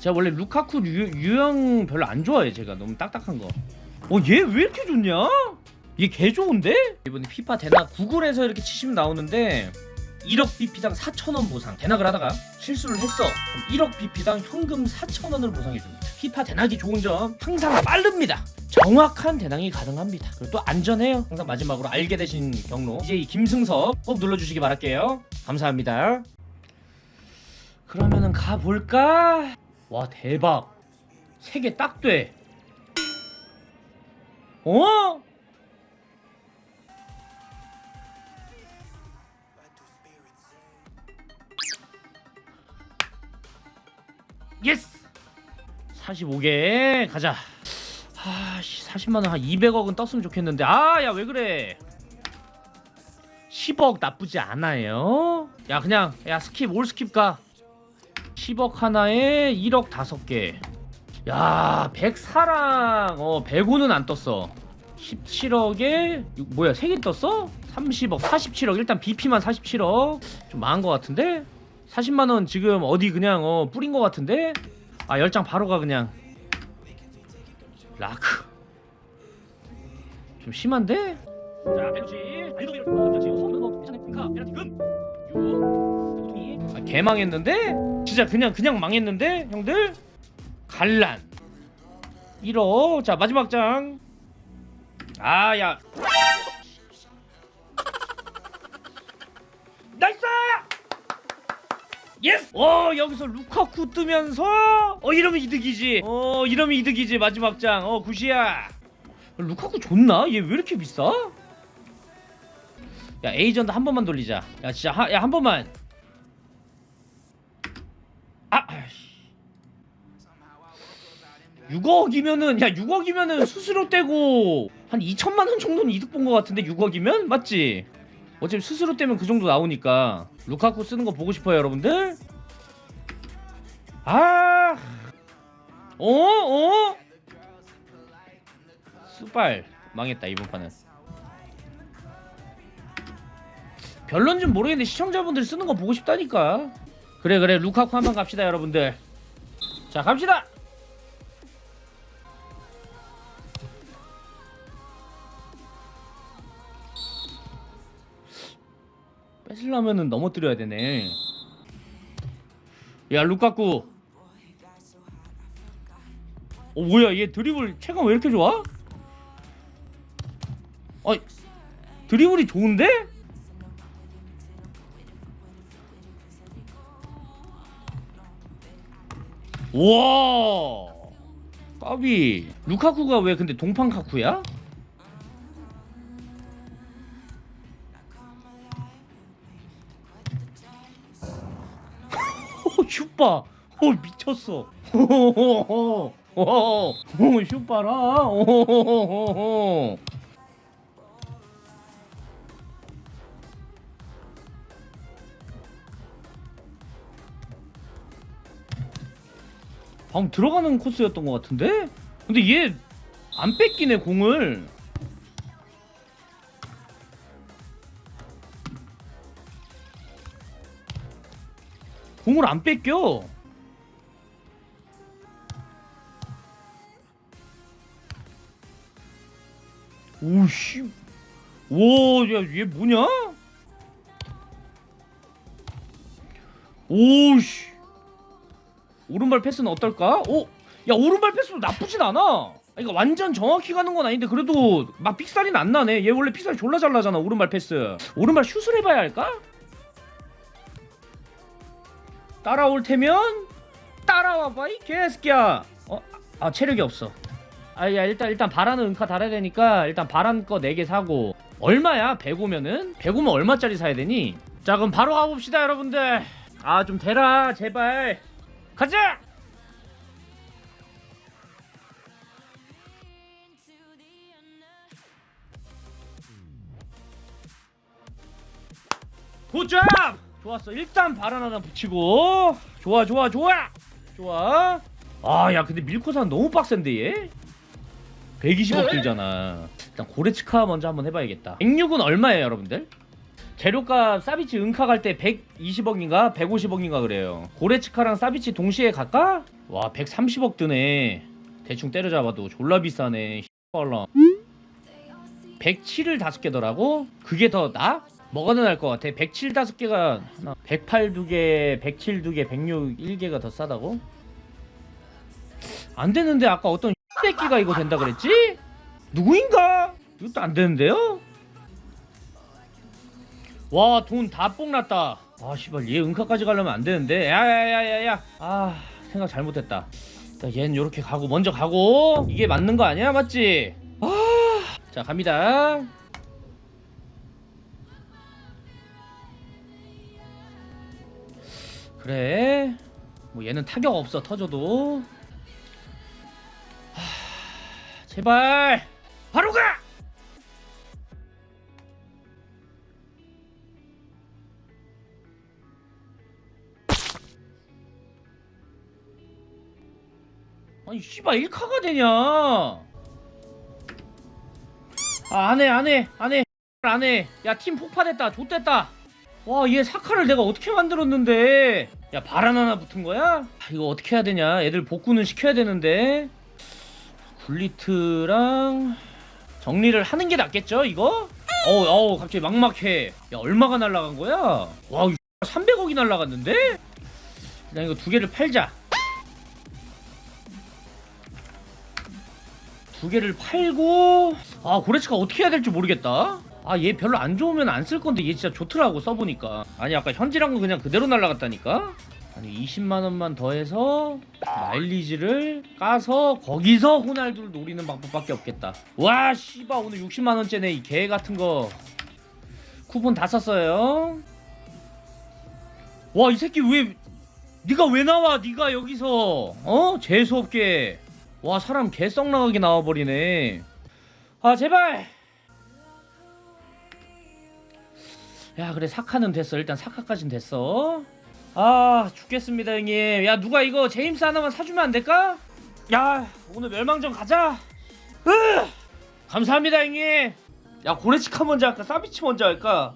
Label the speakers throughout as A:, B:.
A: 제가 원래 루카쿠 유, 유형 별로 안 좋아해 제가. 너무 딱딱한 거. 어얘 왜 이렇게 좋냐? 얘 개 좋은데? 이번에 피파 대낙 구글에서 이렇게 치시면 나오는데 1억 BP당 4,000원 보상. 대낙을 하다가 실수를 했어. 그럼 1억 BP당 현금 4,000원을 보상해줍니다. 피파 대낙이 좋은 점 항상 빠릅니다. 정확한 대낙이 가능합니다. 그리고 또 안전해요. 항상 마지막으로 알게 되신 경로. DJ 김승석 꼭 눌러주시기 바랄게요. 감사합니다. 그러면은 가볼까? 와 대박 세 개 딱 돼. 어? 예스! 45개 가자. 아, 씨, 40만 원 한 200억은 떴으면 좋겠는데. 아, 야, 왜 그래? 10억 나쁘지 않아요. 야, 그냥 야, 스킵 올 스킵 가. 10억 하나에 1억 5개. 야, 104랑 어, 105는 안 떴어. 17억에 뭐야, 3개 떴어? 30억, 47억. 일단 BP만 47억. 좀 망한 것 같은데? 40만 원 지금 어디 그냥 어 뿌린 것 같은데? 아, 10장 바로 가 그냥. 라크. 좀 심한데? 자, 벨루치. 알도 이렇게 뭐 지금 성능 뭐 괜찮네. 핑카, 페널티 금. 개망했는데? 진짜 그냥 그냥 망했는데 형들? 갈란. 1호 자 마지막 장. 아야. 나이스! 예스! 어 여기서 루카쿠 뜨면서 어 이러면 이득이지. 어 이러면 이득이지 마지막 장어 굿이야. 루카쿠 좋나? 얘 왜 이렇게 비싸? 야 에이전트 한 번만 돌리자. 야 진짜 하, 야한 번만 아, 아이씨. 6억이면은 야 6억이면은 수수료 떼고 한 2천만 원 정도는 이득 본 것 같은데 6억이면? 맞지? 어차피 수수료 떼면 그 정도 나오니까. 루카쿠 쓰는 거 보고 싶어요 여러분들. 아, 어, 어, 수발. 망했다 이번 판은. 별론진 모르겠는데 시청자분들 쓰는 거 보고 싶다니까. 그래 그래. 루카쿠 한번 갑시다 여러분들. 자 갑시다 뺏으려면은 넘어뜨려야 되네 야 루카쿠 어 뭐야 얘 드리블 체감 왜 이렇게 좋아? 어 드리블이 좋은데? 우와 까비 루카쿠가 왜 근데 동판 카쿠야? 슈빠 어 미쳤어. 오 슈빠라. 오 방금 들어가는 코스였던 것 같은데? 근데 얘 안 뺏기네 공을 공을 안 뺏겨 오씨 오 야 얘 뭐냐 오씨 오른발 패스는 어떨까? 오, 야 오른발 패스도 나쁘진 않아. 그러니까 완전 정확히 가는 건 아닌데 그래도 막 픽살이는 안 나네. 얘 원래 픽살 졸라 잘 나잖아 오른발 패스. 오른발 슛을 해봐야 할까? 따라올 테면 따라와봐 이 개새끼야. 어, 아 체력이 없어. 아야 일단 일단 바라는 은카 달아야 되니까 일단 바란 거 4개 사고 얼마야 105면은 105면 얼마짜리 사야 되니? 자 그럼 바로 가봅시다 여러분들. 아 좀 대라 제발. 가자! 굿잡! 좋았어. 일단 바람 하나 붙이고. 좋아, 좋아, 좋아! 좋아. 아, 야, 근데 밀코산 너무 빡센데, 얘? 120억 들잖아. 일단 고레츠카 먼저 한번 해봐야겠다. 106은 얼마예요, 여러분들? 재료값 사비치 은카 갈 때 120억인가 150억인가 그래요 고레츠카랑 사비치 동시에 갈까? 와 130억 드네 대충 때려잡아도 졸라 비싸네 헐라 107을 다섯 개더라고? 그게 더 나? 뭐가 더 나을 것 같아? 107 다섯 개가 하나 108 두개 107 두개 106 1개가 더 싸다고? 안 되는데 아까 어떤 새끼가 이거 된다 그랬지? 누구인가? 이것도 안 되는데요? 와 돈 다 뽕났다 아 씨발 얘 은카까지 가려면 안 되는데 야야야야야 아 생각 잘못했다 자, 얘는 요렇게 가고 먼저 가고 이게 맞는 거 아니야 맞지? 아 자 갑니다 그래. 뭐 얘는 타격 없어 터져도. 하, 제발. 바로 가! 아니 씨발 1카가 되냐? 아 안해 안해 안해. 안해. 야 팀 폭파됐다. 좆됐다 와 얘 사카를 내가 어떻게 만들었는데 야 바람 하나 붙은 거야? 아, 이거 어떻게 해야 되냐 애들 복구는 시켜야 되는데 굴리트랑 정리를 하는 게 낫겠죠 이거? 어우 어우 갑자기 막막해 야 얼마가 날라간 거야? 와 300억이 날라갔는데? 그냥 이거 두 개를 팔자 두 개를 팔고 아 고레츠가 어떻게 해야 될지 모르겠다 아 얘 별로 안 좋으면 안 쓸 건데 얘 진짜 좋더라고 써보니까. 아니 아까 현질한 거 그냥 그대로 날라갔다니까? 아니 20만 원만 더해서 마일리지를 까서 거기서 호날두를 노리는 방법밖에 없겠다. 와 씨바 오늘 60만 원째네 이 개 같은 거. 쿠폰 다 썼어요. 와 이 새끼 왜 네가 왜 나와 네가 여기서? 어? 재수없게. 와 사람 개썩 나가게 나와버리네. 아 제발 야 그래 사카는 됐어. 일단 사카까진 됐어. 아 죽겠습니다 형님. 야 누가 이거 제임스 하나만 사주면 안 될까? 야 오늘 멸망전 가자. 으! 감사합니다 형님. 야 고레치카 먼저 할까? 사비치 먼저 할까?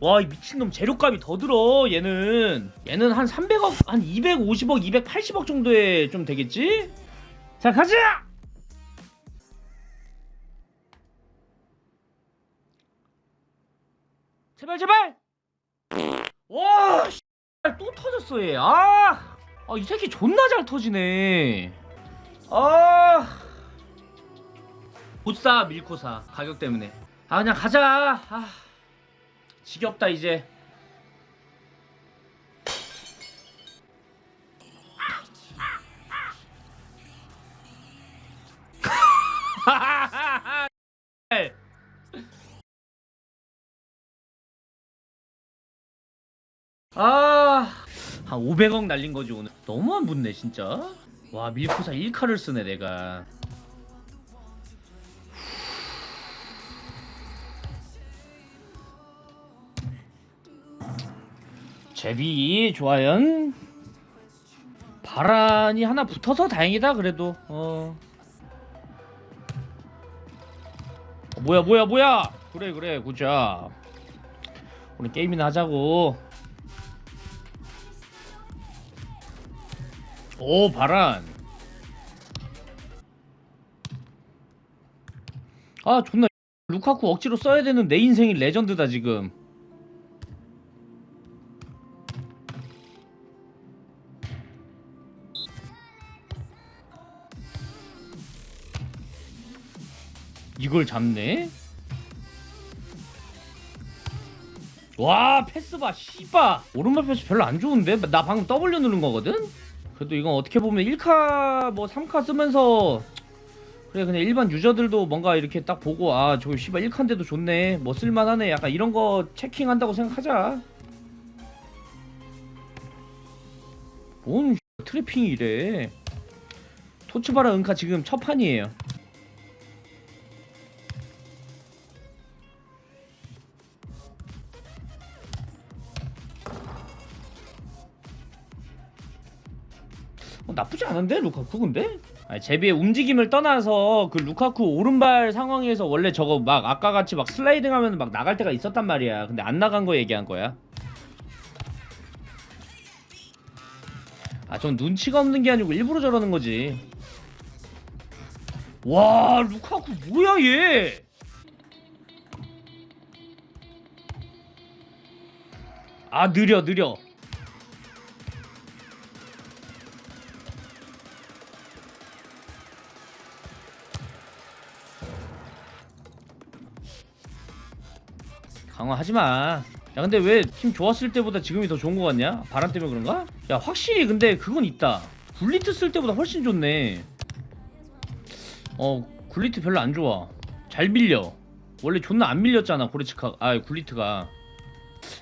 A: 와 이 미친놈 재료값이 더 들어 얘는. 얘는 한 300억 한 250억 280억 정도에 좀 되겠지? 자 가자 제발 제발! 와 씨, 또 터졌어 얘 아 아 이 새끼 존나 잘 터지네. 아. 못사 밀코사 가격 때문에. 아 그냥 가자. 아 지겹다 이제 한 500억 날린 거지 오늘. 너무 안 붙네 진짜. 와 밀코사 1카를 쓰네 내가. 제비 좋아요. 바란이 하나 붙어서 다행이다 그래도. 어. 어, 뭐야 뭐야 뭐야. 그래 그래 굿자. 오늘 게임이나 하자고. 오 바란 아 존나 루카쿠 억지로 써야 되는 내 인생이 레전드다 지금. 이걸 잡네? 와 패스 봐 씨바. 오른발 패스 별로 안 좋은데? 나 방금 W 누른 거거든 그래도 이건 어떻게 보면 1카 뭐 3카 쓰면서 그래 그냥 일반 유저들도 뭔가 이렇게 딱 보고 아 저거 씨발 1카인데도 좋네 뭐 쓸만하네 약간 이런 거 체킹한다고 생각하자. 뭔 트래핑이 이래. 토츠바라 은카 지금 첫 판이에요 어, 나쁘지 않은데 루카쿠 근데? 아니, 제비의 움직임을 떠나서 그 루카쿠 오른발 상황에서 원래 저거 막 아까 같이 막 슬라이딩 하면 막 나갈 때가 있었단 말이야. 근데 안 나간 거 얘기한 거야. 아, 전 눈치가 없는 게 아니고 일부러 저러는 거지. 와, 루카쿠 뭐야 얘? 아, 느려 느려. 강화하지 마. 야 근데 왜 팀 좋았을 때보다 지금이 더 좋은 거 같냐? 바람 때문에 그런가? 야 확실히 근데 그건 있다. 굴리트 쓸 때보다 훨씬 좋네. 어 굴리트 별로 안 좋아. 잘 밀려. 원래 존나 안 밀렸잖아 고레츠카. 아 굴리트가.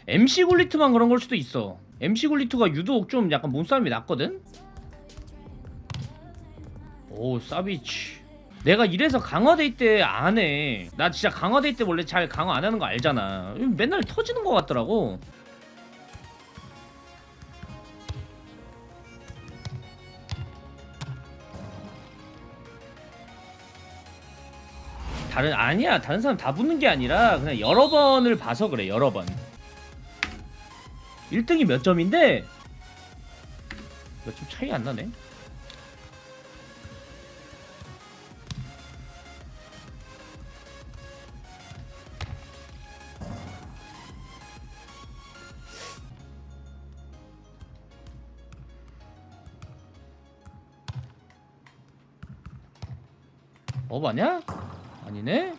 A: MC 굴리트만 그런 걸 수도 있어. MC 굴리트가 유독 좀 약간 몸싸움이 났거든. 오 사비치. 내가 이래서 강화데이 때안 해. 나 진짜 강화데이 때 원래 잘 강화 안 하는 거 알잖아. 맨날 터지는 거 같더라고. 다른 아니야 다른 사람 다 붙는 게 아니라 그냥 여러 번을 봐서 그래 여러 번 1등이 몇 점인데 몇 점 차이 안 나네 어 맞냐? 아니네.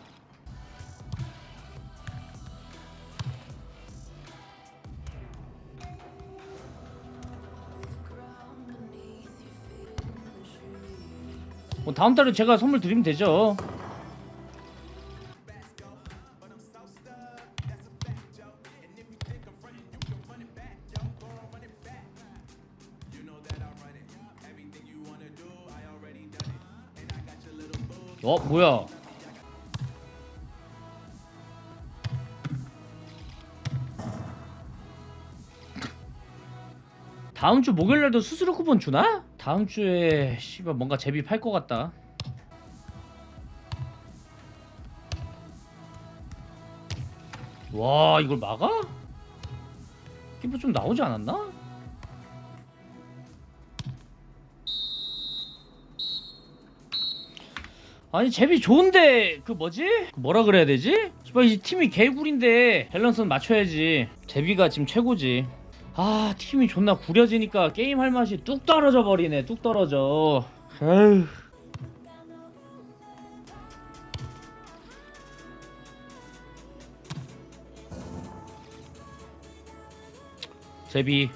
A: 뭐 다음 달에 제가 선물 드리면 되죠. 어 뭐야? 다음 주 목요일날도 수수료 쿠폰 주나? 다음 주에 씨발 뭔가 제비 팔 것 같다. 와 이걸 막아? 기부 좀 나오지 않았나? 아니 제비 좋은데 그 뭐지? 그 뭐라 그래야 되지? 씨발 이 팀이 개구리인데 밸런스는 맞춰야지. 제비가 지금 최고지. 아 팀이 존나 구려지니까 게임 할 맛이 뚝 떨어져 버리네 뚝 떨어져 에휴 제비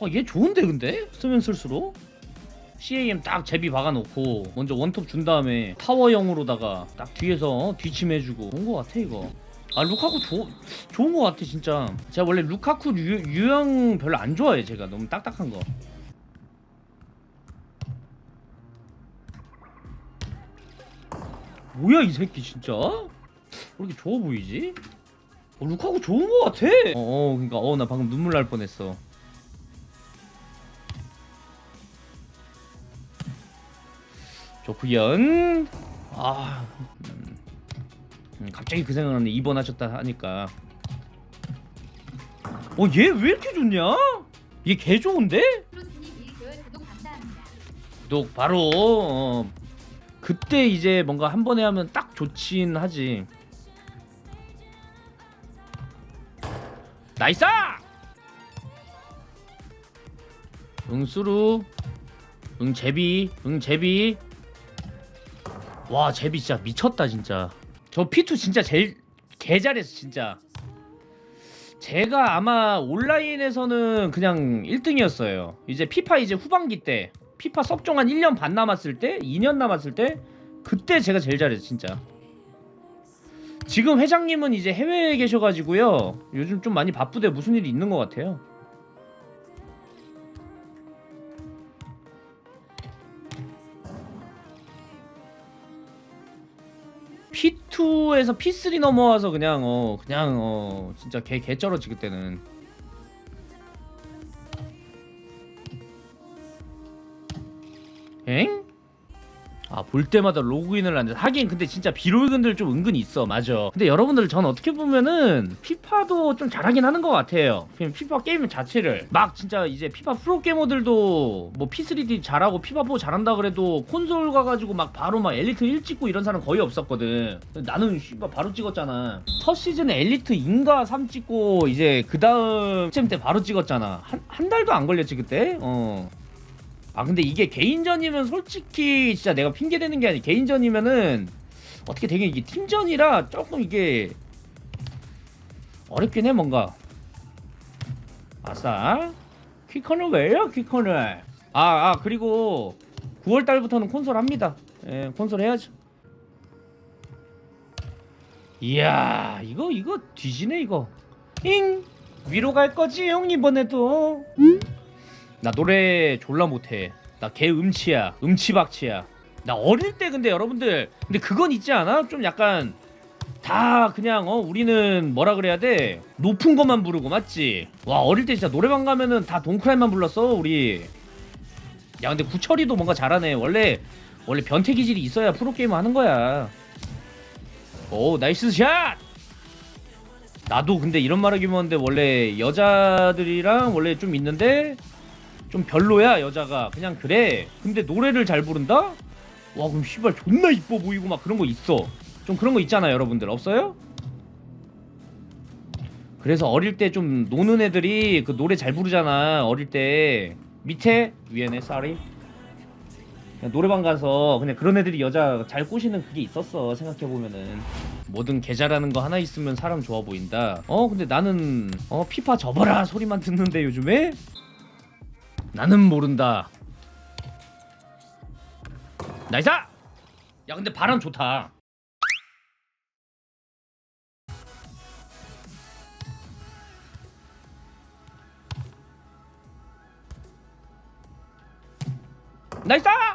A: 어, 얘 좋은데 근데? 쓰면 쓸수록? CAM 딱 제비 박아놓고 먼저 원톱 준 다음에 타워형으로다가 딱 뒤에서 뒤침해주고. 좋은 거 같아 이거. 아 루카쿠 조, 좋은 거 같아 진짜. 제가 원래 루카쿠 유, 유형 별로 안 좋아해 제가. 너무 딱딱한 거. 뭐야 이 새끼 진짜? 왜 이렇게 좋아 보이지? 어, 루카쿠 좋은 거 같아! 어, 어 그니까 어 나 방금 눈물 날 뻔했어 좋구연 아 음, 음, 갑자기 그 생각나네 입원하셨다 하니까. 어 얘 왜 이렇게 좋냐? 얘 개 좋은데?
B: 프로스님 1개월 구독
A: 바로 어, 그때 이제 뭔가 한 번에 하면 딱 좋긴 하지. 나이스! 응수루 응 제비 응 제비 와 제비 진짜 미쳤다 진짜. 저 P2 진짜 제일 개 잘했어 진짜. 제가 아마 온라인에서는 그냥 1등이었어요. 이제 피파 이제 후반기 때 피파 섭종 한 1년 반 남았을 때 2년 남았을 때 그때 제가 제일 잘했어 진짜. 지금 회장님은 이제 해외에 계셔가지고요. 요즘 좀 많이 바쁘대 무슨 일이 있는 것 같아요 P2에서 P3 넘어와서 그냥 어 그냥 어 진짜 개 개쩔었지 그때는 아 볼 때마다 로그인을 하는데 하긴 근데 진짜 비로그인들 좀 은근 있어. 맞아. 근데 여러분들 전 어떻게 보면은 피파도 좀 잘하긴 하는 것 같아요. 그냥 피파 게임 자체를. 막 진짜 이제 피파 프로게머들도 뭐 P3D 잘하고 피파 4 잘한다 그래도 콘솔 가가지고 막 바로 막 엘리트 1 찍고 이런 사람 거의 없었거든. 나는 씨발 바로 찍었잖아. 첫 시즌에 엘리트 인가 3 찍고 이제 그 다음 시즌 때 바로 찍었잖아. 한, 한 달도 안 걸렸지 그때? 어 아 근데 이게 개인전이면 솔직히 진짜 내가 핑계 대는 게 아니 개인전이면은 어떻게 되게 이게 팀전이라 조금 이게 어렵긴 해 뭔가. 아싸. 퀴커는 왜요 퀴커는 아아 그리고 9월 달부터는 콘솔 합니다. 예 콘솔 해야죠. 이야 이거 이거 뒤지네 이거. 잉! 위로 갈 거지 형 이번에도 나 노래 졸라 못해. 나 개 음치야. 음치박치야. 나 어릴 때 근데 여러분들 근데 그건 있지 않아? 좀 약간 다 그냥 어 우리는 뭐라 그래야 돼? 높은 것만 부르고 맞지? 와 어릴 때 진짜 노래방 가면은 다 동크라이만 불렀어 우리. 야 근데 구철이도 뭔가 잘하네. 원래 원래 변태 기질이 있어야 프로 게임 하는 거야. 오 나이스 샷. 나도 근데 이런 말하기만 한데 원래 여자들이랑 원래 좀 있는데 좀 별로야 여자가. 그냥 그래. 근데 노래를 잘 부른다? 와 그럼 씨발 존나 이뻐 보이고 막 그런 거 있어. 좀 그런 거 있잖아 여러분들. 없어요? 그래서 어릴 때 좀 노는 애들이 그 노래 잘 부르잖아 어릴 때. 밑에? 위에네 그냥 노래방 가서 그냥 그런 애들이 여자 잘 꼬시는 그게 있었어 생각해보면은. 뭐든 개 잘하는 거 하나 있으면 사람 좋아 보인다. 어 근데 나는 어 피파 접어라 소리만 듣는데 요즘에 나는 모른다. 나이스! 야 근데 바람 좋다. 나이스!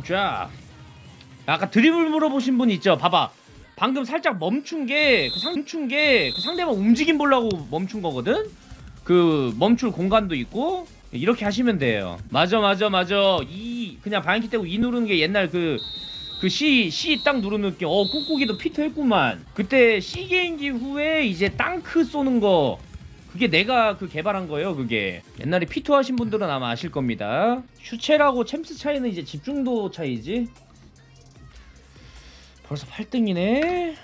A: 굿잡. 아까 드리블 물어보신 분 있죠? 봐봐. 방금 살짝 멈춘 게, 그 상, 멈춘 게, 그 상대방 움직임 보려고 멈춘 거거든? 그, 멈출 공간도 있고, 이렇게 하시면 돼요. 맞아, 맞아, 맞아. 이, 그냥 방향키 떼고 이 누르는 게 옛날 그, 그 C, C 딱 누르는 느낌. 어, 꾹꾹이도 피트 했구만. 그때 C 개인기 후에 이제 땅크 쏘는 거. 그게 내가 그 개발한 거예요, 그게. 옛날에 피투 하신 분들은 아마 아실 겁니다. 슈체라고 챔스 차이는 이제 집중도 차이지. 벌써 8등이네.